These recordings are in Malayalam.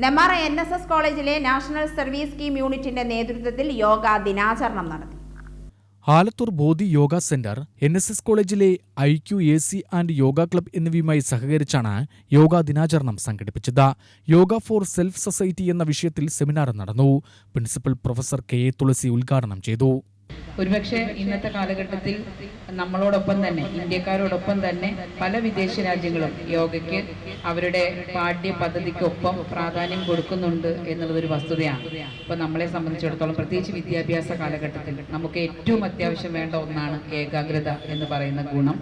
നെമാറ എൻ എസ് എസ് കോളേജിലെ നാഷണൽ സർവീസ് സ്കീം യൂണിറ്റിന്റെ നേതൃത്വത്തിൽ യോഗ ദിനാചരണം നടത്തി. Alathur Bodhi yoga centre N S S കോളേജിലെ I Q A C and yoga club എന്നിവയുമായി സഹകരിച്ചാണ് യോഗാ ദിനാചരണം സംഘടിപ്പിച്ചത്. യോഗ ഫോർ സെൽഫ് സൊസൈറ്റി എന്ന വിഷയത്തിൽ സെമിനാർ നടന്നു. Principal professor K A Thulasi ഉദ്ഘാടനം ചെയ്തു. ഒരുപക്ഷെ ഇന്നത്തെ കാലഘട്ടത്തിൽ നമ്മളോടൊപ്പം തന്നെ ഇന്ത്യക്കാരോടൊപ്പം തന്നെ പല വിദേശ രാജ്യങ്ങളും യോഗയ്ക്ക് അവരുടെ പാഠ്യ പദ്ധതിക്കൊപ്പം പ്രാധാന്യം കൊടുക്കുന്നുണ്ട് എന്നുള്ളതൊരു വസ്തുതയാണ്. അപ്പോൾ നമ്മളെ സംബന്ധിച്ചിടത്തോളം പ്രത്യേകിച്ച് വിദ്യാഭ്യാസ കാലഘട്ടത്തിൽ നമുക്ക് ഏറ്റവും അത്യാവശ്യം വേണ്ട ഒന്നാണ് ഏകാഗ്രത എന്ന് പറയുന്ന ഗുണം.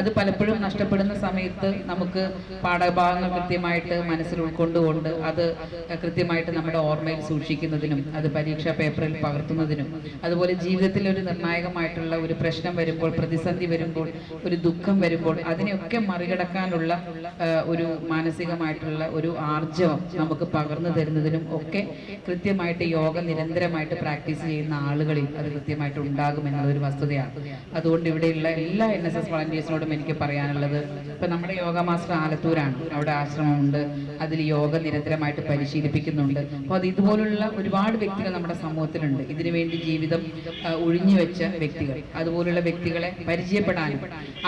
അത് പലപ്പോഴും നഷ്ടപ്പെടുന്ന സമയത്ത് നമുക്ക് പാഠഭാഗങ്ങൾ കൃത്യമായിട്ട് മനസ്സിൽ ഉൾക്കൊണ്ടുകൊണ്ട് അത് കൃത്യമായിട്ട് നമ്മുടെ ഓർമ്മയിൽ സൂക്ഷിക്കുന്നതിനും അത് പരീക്ഷാ പേപ്പറിൽ പകർത്തുന്നതിനും അതുപോലെ ജീവിതത്തിൽ ഒരു നിർണായകമായിട്ടുള്ള ഒരു പ്രശ്നം വരുമ്പോൾ പ്രതിസന്ധി വരുമ്പോൾ ഒരു ദുഃഖം വരുമ്പോൾ അതിനെയൊക്കെ മറികടക്കാനുള്ള ഒരു മാനസികമായിട്ടുള്ള ഒരു ആർജവം നമുക്ക് പകർന്നു തരുന്നതിനും ഒക്കെ കൃത്യമായിട്ട് യോഗ നിരന്തരമായിട്ട് പ്രാക്ടീസ് ചെയ്യുന്ന ആളുകളിൽ അത് കൃത്യമായിട്ട് ഉണ്ടാകും എന്നുള്ള ഒരു വസ്തുതയാണ്. അതുകൊണ്ട് ഇവിടെയുള്ള എല്ലാ എൻ എസ് എസ് വളണ്ടിയേഴ്സിനോടും എനിക്ക് പറയാനുള്ളത് ഇപ്പൊ നമ്മുടെ യോഗ മാസ്റ്റർ ആലത്തൂരാണ്. അവിടെ ആശ്രമമുണ്ട്. അതിൽ യോഗ നിരന്തരമായിട്ട് പരിശീലിപ്പിക്കുന്നുണ്ട്. അപ്പോൾ അത് ഇതുപോലുള്ള ഒരുപാട് വ്യക്തികൾ നമ്മുടെ സമൂഹത്തിലുണ്ട്. ഇതിനുവേണ്ടി ജീവിതം ആ, ഒഴിഞ്ഞു വെച്ച വ്യക്തികൾ. അതുപോലുള്ള വ്യക്തികളെ പരിചയപ്പെടാനും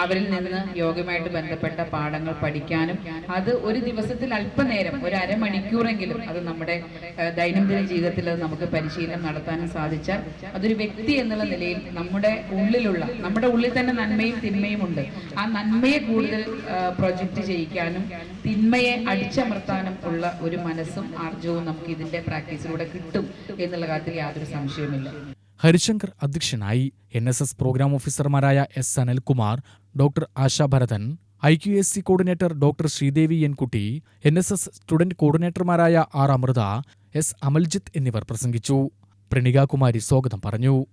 അവരിൽ നിന്ന് യോഗമായിട്ട് ബന്ധപ്പെട്ട പാഠങ്ങൾ പഠിക്കാനും അത് ഒരു ദിവസത്തിൽ അല്പനേരം ഒരു അരമണിക്കൂറെങ്കിലും അത് നമ്മുടെ ദൈനംദിന ജീവിതത്തിൽ അത് നമുക്ക് പരിശീലനം നടത്താനും സാധിച്ചാൽ അതൊരു വ്യക്തി എന്നുള്ള നിലയിൽ നമ്മുടെ ഉള്ളിലുള്ള നമ്മുടെ ഉള്ളിൽ തന്നെ നന്മയും തിന്മയും ഉണ്ട്. ആ നന്മയെ കൂടുതൽ പ്രൊജക്റ്റ് ചെയ്യിക്കാനും തിന്മയെ അടിച്ചമർത്താനും ഉള്ള ഒരു മനസ്സും ആർജവും നമുക്ക് ഇതിന്റെ പ്രാക്ടീസിലൂടെ കിട്ടും എന്നുള്ള കാര്യത്തിൽ യാതൊരു സംശയവുമില്ല. ഹരിശങ്കർ അധ്യക്ഷനായി എൻ എസ് എസ് പ്രോഗ്രാം ഓഫീസർമാരായ S Anilkumar doctor Asha Bharathan I Q S C coordinator doctor Sreedevi എൻകുട്ടി N S S student കോർഡിനേറ്റർമാരായ ആർ അമൃത എസ് അമൽജിത്ത് എന്നിവർ പ്രസംഗിച്ചു. പ്രണികാകുമാരി സ്വാഗതം പറഞ്ഞു.